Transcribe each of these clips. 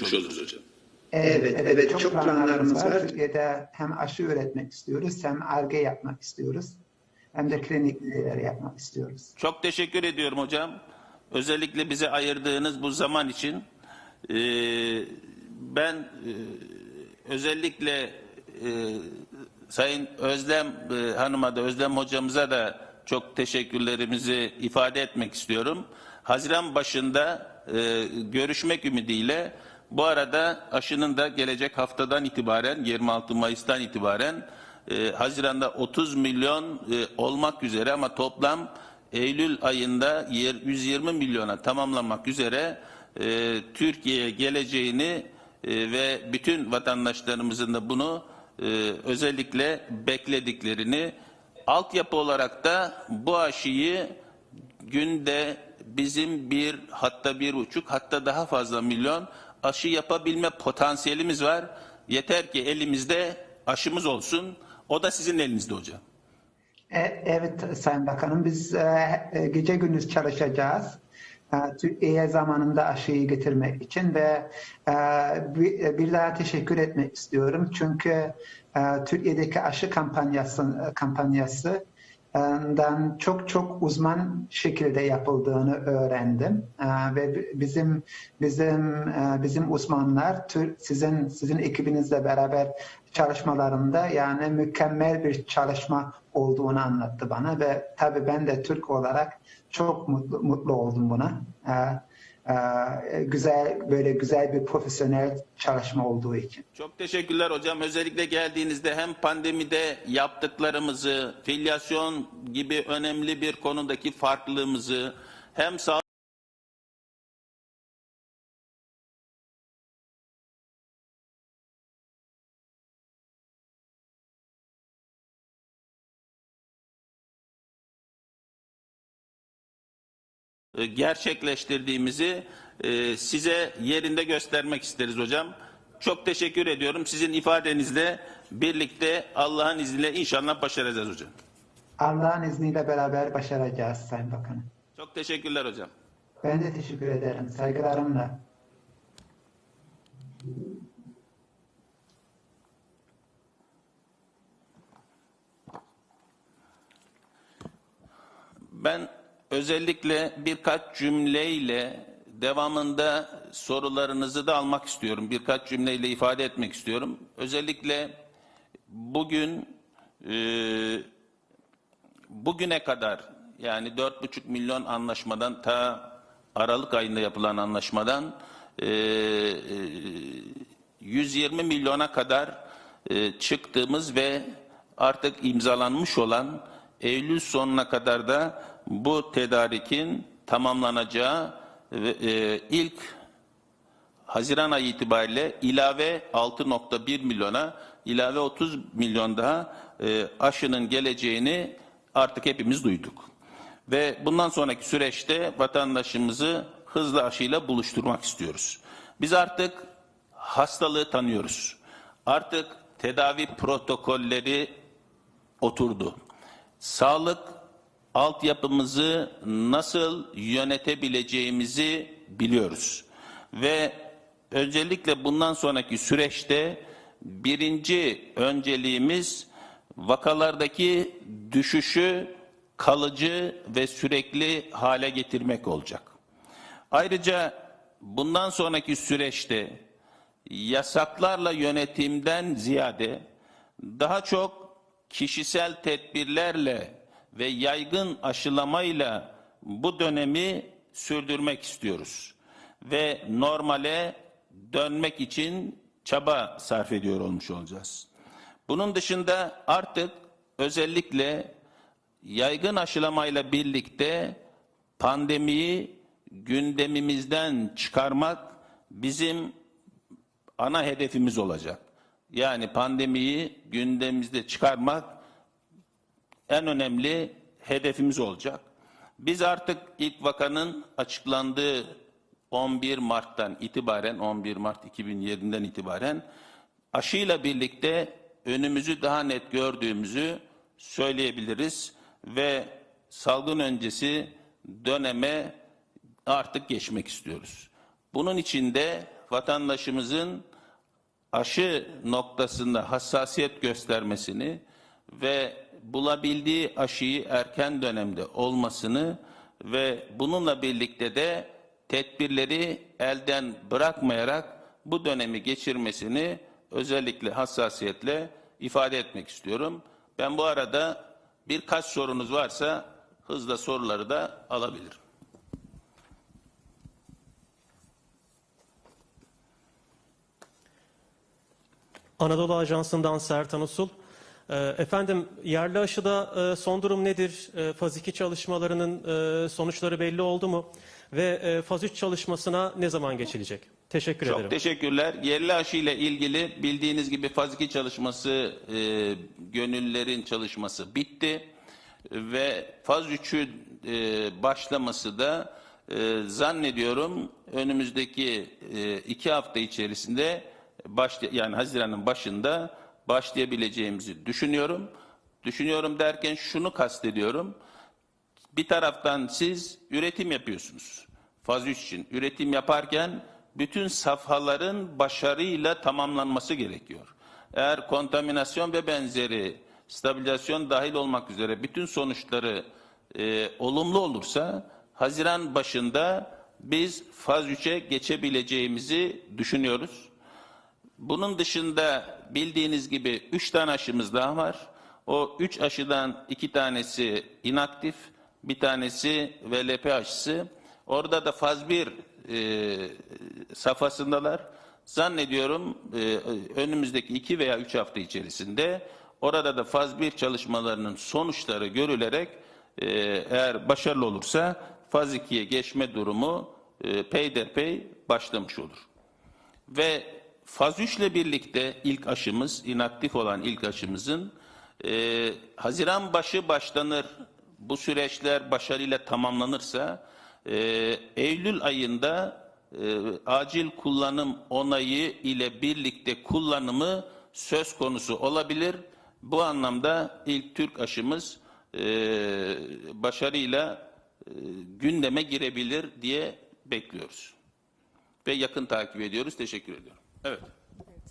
oluruz hocam. Evet, evet, çok planlarımız var. Türkiye'de hem aşı üretmek istiyoruz, hem ARGE yapmak istiyoruz, hem de klinikler yapmak istiyoruz. Çok teşekkür ediyorum hocam. Özellikle bize ayırdığınız bu zaman için. Ee, ben e, özellikle e, Sayın Özlem e, Hanım'a da Özlem hocamıza da çok teşekkürlerimizi ifade etmek istiyorum. Haziran başında e, görüşmek ümidiyle bu arada aşının da gelecek haftadan itibaren 26 Mayıs'tan itibaren e, Haziran'da 30 milyon e, olmak üzere ama toplam Eylül ayında yer- 120 milyona tamamlanmak üzere e, Türkiye'ye geleceğini e, ve bütün vatandaşlarımızın da bunu e, özellikle beklediklerini altyapı olarak da bu aşıyı günde bizim bir hatta bir buçuk hatta daha fazla milyon aşı yapabilme potansiyelimiz var. Yeter ki elimizde aşımız olsun. O da sizin elinizde hocam. E, Evet Sayın Bakanım, biz e, e, gece gündüz çalışacağız. Türkiye'ye zamanında aşıyı getirmek için ve bir, daha teşekkür etmek istiyorum. Çünkü Türkiye'deki aşı kampanyası kampanyası dan çok çok uzman şekilde yapıldığını öğrendim ve bi- bizim bizim bizim uzmanlar sizin sizin ekibinizle beraber çalışmalarında yani mükemmel bir çalışma olduğunu anlattı bana ve tabii ben de Türk olarak çok mutlu mutlu oldum buna. E, e, güzel böyle güzel bir profesyonel çalışma olduğu için. Çok teşekkürler hocam. Özellikle geldiğinizde hem pandemide yaptıklarımızı, filyasyon gibi önemli bir konudaki farklılığımızı hem sağ gerçekleştirdiğimizi e, size yerinde göstermek isteriz hocam. Çok teşekkür ediyorum. Sizin ifadenizle birlikte Allah'ın izniyle inşallah başaracağız hocam. Allah'ın izniyle beraber başaracağız Sayın Bakanım. Çok teşekkürler hocam. Ben de teşekkür ederim. Saygılarımla. Ben özellikle birkaç cümleyle devamında sorularınızı da almak istiyorum. Birkaç cümleyle ifade etmek istiyorum. Özellikle bugün e, bugüne kadar yani 4,5 milyon anlaşmadan ta Aralık ayında yapılan anlaşmadan e, e, 120 milyona kadar e, çıktığımız ve artık imzalanmış olan Eylül sonuna kadar da bu tedarikin tamamlanacağı ve e, ilk Haziran ayı itibariyle ilave 6.1 milyona ilave 30 milyon daha e, aşının geleceğini artık hepimiz duyduk. Ve bundan sonraki süreçte vatandaşımızı hızlı aşıyla buluşturmak istiyoruz. Biz artık hastalığı tanıyoruz. Artık tedavi protokolleri oturdu. Sağlık altyapımızı nasıl yönetebileceğimizi biliyoruz. Ve özellikle bundan sonraki süreçte birinci önceliğimiz vakalardaki düşüşü kalıcı ve sürekli hale getirmek olacak. Ayrıca bundan sonraki süreçte yasaklarla yönetimden ziyade daha çok kişisel tedbirlerle ve yaygın aşılamayla bu dönemi sürdürmek istiyoruz. Ve normale dönmek için çaba sarf ediyor olmuş olacağız. Bunun dışında artık özellikle yaygın aşılamayla birlikte pandemiyi gündemimizden çıkarmak bizim ana hedefimiz olacak. Yani pandemiyi gündemimizde çıkarmak en önemli hedefimiz olacak. Biz artık ilk vakanın açıklandığı 11 Mart'tan itibaren 11 Mart 2007'den itibaren aşıyla birlikte önümüzü daha net gördüğümüzü söyleyebiliriz ve salgın öncesi döneme artık geçmek istiyoruz. Bunun için de vatandaşımızın aşı noktasında hassasiyet göstermesini ve bulabildiği aşıyı erken dönemde olmasını ve bununla birlikte de tedbirleri elden bırakmayarak bu dönemi geçirmesini özellikle hassasiyetle ifade etmek istiyorum. Ben bu arada birkaç sorunuz varsa hızla soruları da alabilirim. Anadolu Ajansı'ndan Sertan Usul. Ee, Efendim yerli aşıda e, son durum nedir? E, Faz 2 çalışmalarının e, sonuçları belli oldu mu? Ve Faz 3 çalışmasına ne zaman geçilecek? Teşekkür Çok ederim. teşekkürler. Yerli aşı ile ilgili bildiğiniz gibi faz 2 çalışması, e, gönüllülerin çalışması bitti. Ve faz 3'ün e, başlaması da e, zannediyorum önümüzdeki e, iki hafta içerisinde başla, yani Haziran'ın başında başlayabileceğimizi düşünüyorum. Düşünüyorum derken şunu kastediyorum. Bir taraftan siz üretim yapıyorsunuz. Faz 3 için. Üretim yaparken bütün safhaların başarıyla tamamlanması gerekiyor. Eğer kontaminasyon ve benzeri stabilizasyon dahil olmak üzere bütün sonuçları e, olumlu olursa Haziran başında biz faz 3'e geçebileceğimizi düşünüyoruz. Bunun dışında bildiğiniz gibi üç tane aşımız daha var. O üç aşıdan iki tanesi inaktif, bir tanesi VLP aşısı. Orada da faz 1 e, safhasındalar. Zannediyorum e, önümüzdeki iki veya üç hafta içerisinde orada da faz 1 çalışmalarının sonuçları görülerek e, eğer başarılı olursa faz 2'ye geçme durumu e, peyderpey başlamış olur. Ve faz 3 ile birlikte ilk aşımız, inaktif olan ilk aşımızın e, Haziran başı başlanır. Bu süreçler başarıyla tamamlanırsa e, Eylül ayında e, acil kullanım onayı ile birlikte kullanımı söz konusu olabilir. Bu anlamda ilk Türk aşımız e, başarıyla e, gündeme girebilir diye bekliyoruz ve yakın takip ediyoruz. Teşekkür ediyorum. Evet.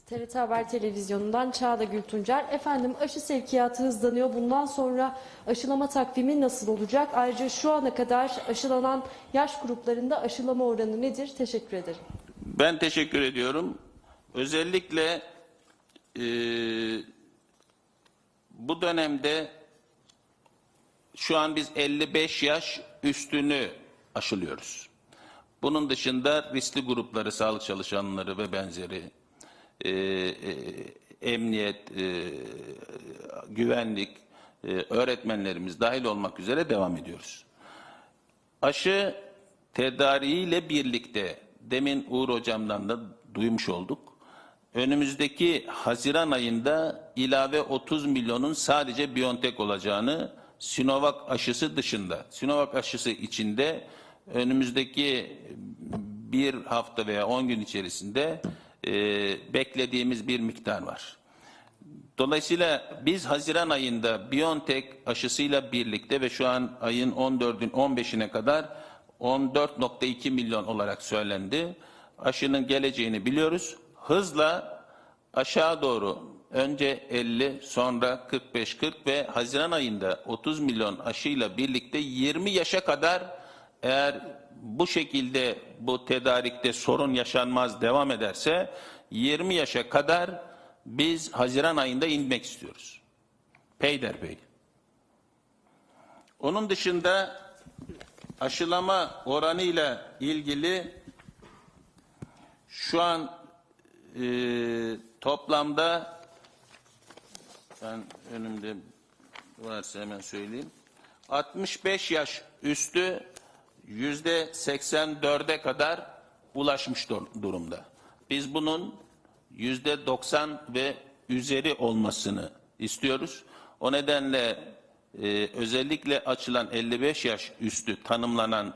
TRT Haber Televizyonu'ndan Çağla Gültuncer. Efendim aşı sevkiyatı hızlanıyor. Bundan sonra aşılama takvimi nasıl olacak? Ayrıca şu ana kadar aşılanan yaş gruplarında aşılama oranı nedir? Teşekkür ederim. Ben teşekkür ediyorum. Özellikle e, bu dönemde şu an biz 55 yaş üstünü aşılıyoruz. Bunun dışında riskli grupları, sağlık çalışanları ve benzeri, e, e, emniyet, e, güvenlik, e, öğretmenlerimiz dahil olmak üzere devam ediyoruz. Aşı tedariğiyle birlikte demin Uğur Hocam'dan da duymuş olduk. Önümüzdeki Haziran ayında ilave 30 milyonun sadece Biontech olacağını Sinovac aşısı dışında, Sinovac aşısı içinde önümüzdeki bir hafta veya 10 gün içerisinde e, beklediğimiz bir miktar var. Dolayısıyla biz Haziran ayında BioNTech aşısıyla birlikte ve şu an ayın 14'ün 15'ine kadar 14.2 milyon olarak söylendi. Aşının geleceğini biliyoruz. Hızla aşağı doğru önce 50 sonra 45-40 ve Haziran ayında 30 milyon aşıyla birlikte 20 yaşa kadar eğer bu şekilde bu tedarikte sorun yaşanmaz devam ederse 20 yaşa kadar biz Haziran ayında inmek istiyoruz. Peyderpey. Onun dışında aşılama oranıyla ilgili şu an e, toplamda ben önümde varsa hemen söyleyeyim. 65 yaş üstü yüzde 84'e kadar ulaşmış dur- durumda. Biz bunun yüzde 90 ve üzeri olmasını istiyoruz. O nedenle e, özellikle açılan 55 yaş üstü tanımlanan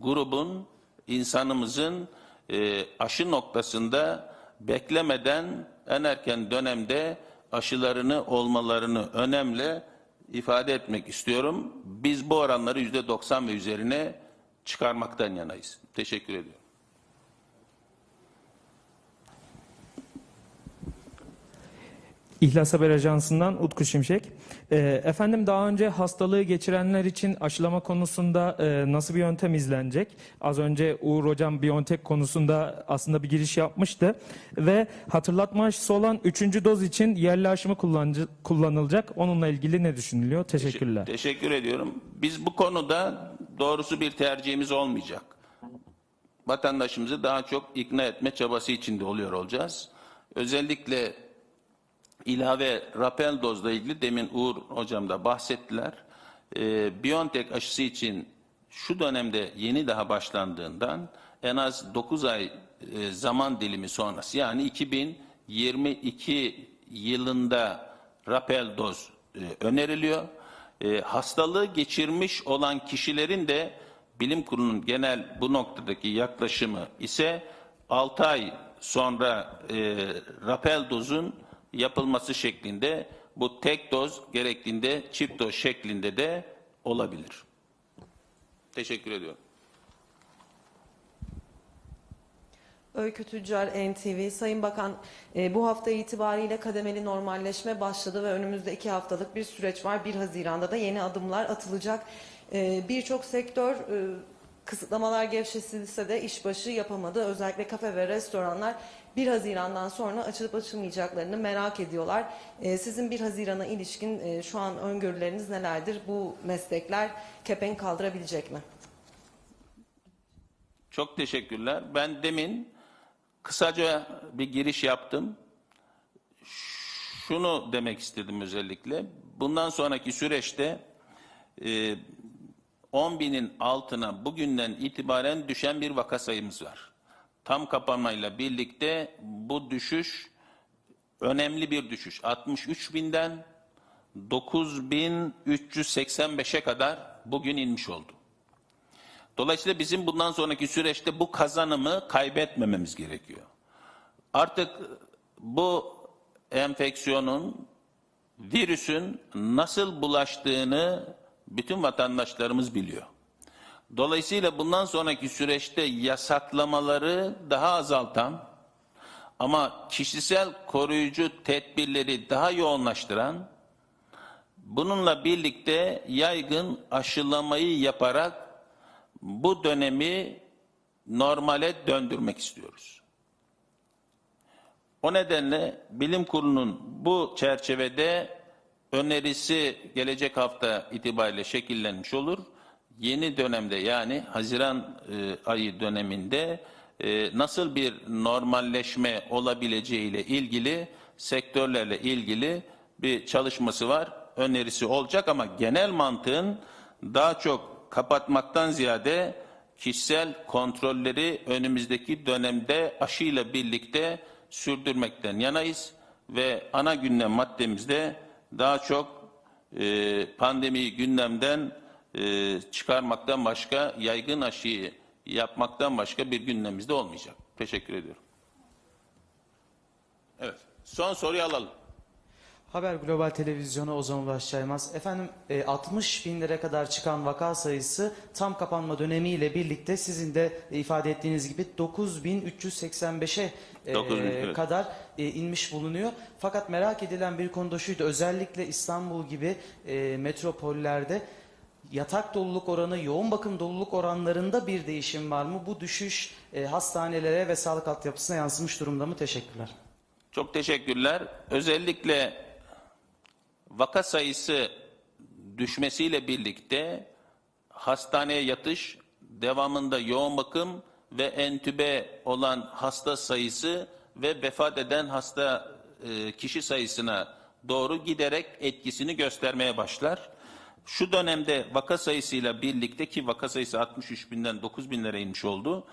grubun insanımızın e, aşı noktasında beklemeden en erken dönemde aşılarını olmalarını önemli ifade etmek istiyorum. Biz bu oranları yüzde 90 ve üzerine çıkarmaktan yanayız. Teşekkür ediyorum. İhlas Haber Ajansı'ndan Utku Şimşek. Ee, efendim daha önce hastalığı geçirenler için aşılama konusunda e, nasıl bir yöntem izlenecek? Az önce Uğur Hocam Biontech konusunda aslında bir giriş yapmıştı. Ve hatırlatma aşısı olan 3. doz için yerli aşımı kullanılacak. Onunla ilgili ne düşünülüyor? Teşekkürler. Teşekkür ediyorum. Biz bu konuda doğrusu bir tercihimiz olmayacak. Vatandaşımızı daha çok ikna etme çabası içinde oluyor olacağız. Özellikle ilave rapel dozla ilgili demin Uğur hocam da bahsettiler. Ee, BioNTech aşısı için şu dönemde yeni daha başlandığından en az 9 ay e, zaman dilimi sonrası yani 2022 yılında rapel doz e, öneriliyor. E, hastalığı geçirmiş olan kişilerin de bilim kurulunun genel bu noktadaki yaklaşımı ise 6 ay sonra e, rapel dozun yapılması şeklinde bu tek doz gerektiğinde çift doz şeklinde de olabilir. Teşekkür ediyorum. Öykü Tüccar NTV, Sayın Bakan e, bu hafta itibariyle kademeli normalleşme başladı ve önümüzde iki haftalık bir süreç var. 1 Haziran'da da yeni adımlar atılacak. E, Birçok sektör e, kısıtlamalar gevşetilse de işbaşı yapamadı. Özellikle kafe ve restoranlar 1 Haziran'dan sonra açılıp açılmayacaklarını merak ediyorlar. E, Sizin 1 Haziran'a ilişkin e, şu an öngörüleriniz nelerdir? Bu meslekler kepenk kaldırabilecek mi? Çok teşekkürler. Ben demin kısaca bir giriş yaptım. Şunu demek istedim özellikle. Bundan sonraki süreçte e, 10 binin altına bugünden itibaren düşen bir vaka sayımız var. Tam kapanmayla birlikte bu düşüş önemli bir düşüş. 63 binden 9385'e kadar bugün inmiş oldu. Dolayısıyla bizim bundan sonraki süreçte bu kazanımı kaybetmememiz gerekiyor. Artık bu enfeksiyonun, virüsün nasıl bulaştığını bütün vatandaşlarımız biliyor. Dolayısıyla bundan sonraki süreçte yasaklamaları daha azaltan ama kişisel koruyucu tedbirleri daha yoğunlaştıran, bununla birlikte yaygın aşılamayı yaparak bu dönemi normale döndürmek istiyoruz. O nedenle bilim kurulunun bu çerçevede önerisi gelecek hafta itibariyle şekillenmiş olur. Yeni dönemde yani Haziran e, ayı döneminde e, nasıl bir normalleşme olabileceği ile ilgili sektörlerle ilgili bir çalışması var. Önerisi olacak ama genel mantığın daha çok kapatmaktan ziyade kişisel kontrolleri önümüzdeki dönemde aşıyla birlikte sürdürmekten yanayız ve ana gündem maddemizde daha çok e, pandemiyi gündemden e, çıkarmaktan başka yaygın aşıyı yapmaktan başka bir gündemimizde olmayacak. Teşekkür ediyorum. Evet. Son soruyu alalım. Haber Global Televizyonu Ozan Ulaş Çaymaz. Efendim e, 60 binlere kadar çıkan vaka sayısı tam kapanma dönemiyle birlikte sizin de ifade ettiğiniz gibi 9385'e e, 9000, evet. kadar e, inmiş bulunuyor. Fakat merak edilen bir konu da şuydu. Özellikle İstanbul gibi e, metropollerde yatak doluluk oranı, yoğun bakım doluluk oranlarında bir değişim var mı? Bu düşüş e, hastanelere ve sağlık altyapısına yansımış durumda mı? Teşekkürler. Çok teşekkürler. Özellikle vaka sayısı düşmesiyle birlikte hastaneye yatış, devamında yoğun bakım ve entübe olan hasta sayısı ve vefat eden hasta e, kişi sayısına doğru giderek etkisini göstermeye başlar. Şu dönemde vaka sayısıyla birlikte ki vaka sayısı 63 binden 9 binlere inmiş oldu.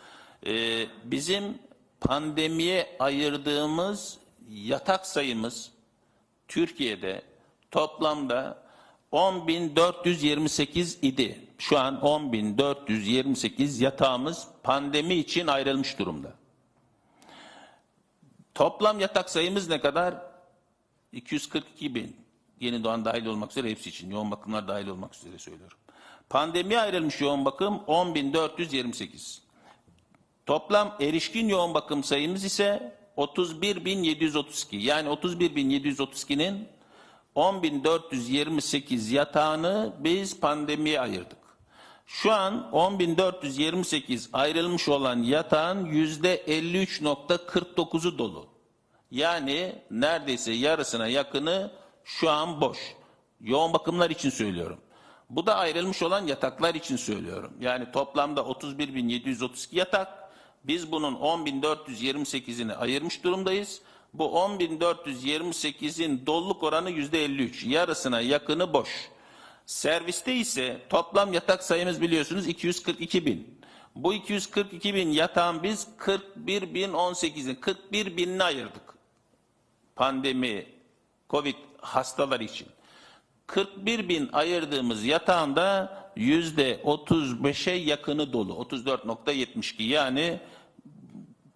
e, bizim pandemiye ayırdığımız yatak sayımız Türkiye'de toplamda 10.428 idi. Şu an 10.428 yatağımız pandemi için ayrılmış durumda. Toplam yatak sayımız ne kadar? 242 bin. Yeni doğan dahil olmak üzere hepsi için. Yoğun bakımlar dahil olmak üzere söylüyorum. Pandemiye ayrılmış yoğun bakım 10.428. Toplam erişkin yoğun bakım sayımız ise 31.732 yani 31.732'nin 10.428 yatağını biz pandemiye ayırdık. Şu an 10.428 ayrılmış olan yatağın %53.49'u dolu. Yani neredeyse yarısına yakını şu an boş. Yoğun bakımlar için söylüyorum. Bu da ayrılmış olan yataklar için söylüyorum. Yani toplamda 31.732 yatak. Biz bunun 10.428'ini ayırmış durumdayız. Bu 10.428'in doluluk oranı %53. Yarısına yakını boş. Serviste ise toplam yatak sayımız biliyorsunuz 242 bin. Bu 242 bin yatağın biz 41 bin 18'in 41 binini ayırdık. Pandemi, Covid hastalar için. 41 bin ayırdığımız yatağında yüzde 35'e yakını dolu. 34.72 yani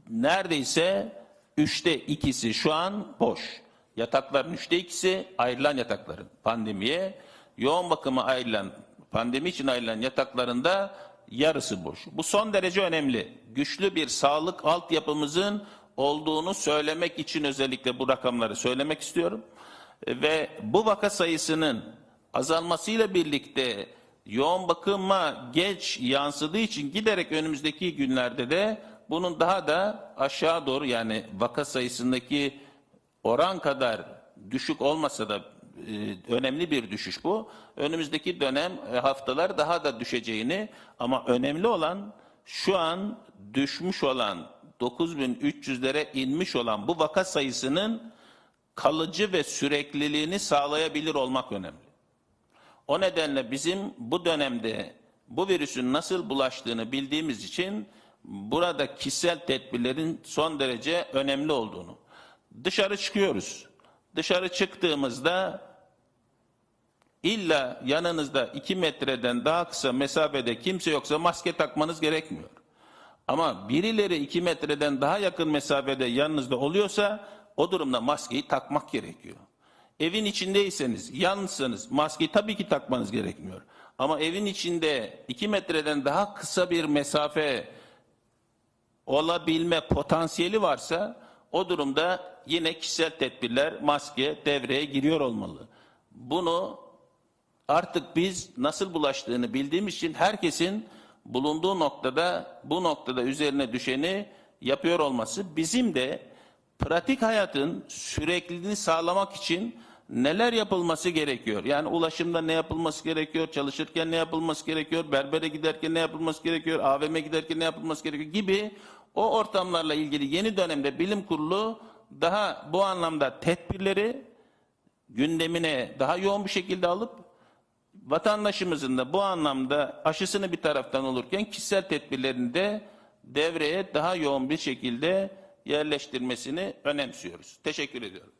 neredeyse üçte ikisi şu an boş. Yatakların üçte ikisi ayrılan yatakların pandemiye, yoğun bakıma ayrılan, pandemi için ayrılan yataklarında yarısı boş. Bu son derece önemli. Güçlü bir sağlık altyapımızın olduğunu söylemek için özellikle bu rakamları söylemek istiyorum. Ve bu vaka sayısının azalmasıyla birlikte yoğun bakıma geç yansıdığı için giderek önümüzdeki günlerde de bunun daha da aşağı doğru yani vaka sayısındaki oran kadar düşük olmasa da e, önemli bir düşüş bu. Önümüzdeki dönem e, haftalar daha da düşeceğini ama önemli olan şu an düşmüş olan 9300'lere inmiş olan bu vaka sayısının kalıcı ve sürekliliğini sağlayabilir olmak önemli. O nedenle bizim bu dönemde bu virüsün nasıl bulaştığını bildiğimiz için burada kişisel tedbirlerin son derece önemli olduğunu. Dışarı çıkıyoruz. Dışarı çıktığımızda illa yanınızda iki metreden daha kısa mesafede kimse yoksa maske takmanız gerekmiyor. Ama birileri iki metreden daha yakın mesafede yanınızda oluyorsa o durumda maskeyi takmak gerekiyor. Evin içindeyseniz, yalnızsanız maskeyi tabii ki takmanız gerekmiyor. Ama evin içinde iki metreden daha kısa bir mesafe olabilme potansiyeli varsa o durumda yine kişisel tedbirler, maske devreye giriyor olmalı. Bunu artık biz nasıl bulaştığını bildiğimiz için herkesin bulunduğu noktada bu noktada üzerine düşeni yapıyor olması bizim de pratik hayatın sürekliliğini sağlamak için neler yapılması gerekiyor? Yani ulaşımda ne yapılması gerekiyor? Çalışırken ne yapılması gerekiyor? Berbere giderken ne yapılması gerekiyor? AVM'e giderken ne yapılması gerekiyor? Gibi o ortamlarla ilgili yeni dönemde bilim kurulu daha bu anlamda tedbirleri gündemine daha yoğun bir şekilde alıp vatandaşımızın da bu anlamda aşısını bir taraftan olurken kişisel tedbirlerini de devreye daha yoğun bir şekilde yerleştirmesini önemsiyoruz. Teşekkür ediyorum.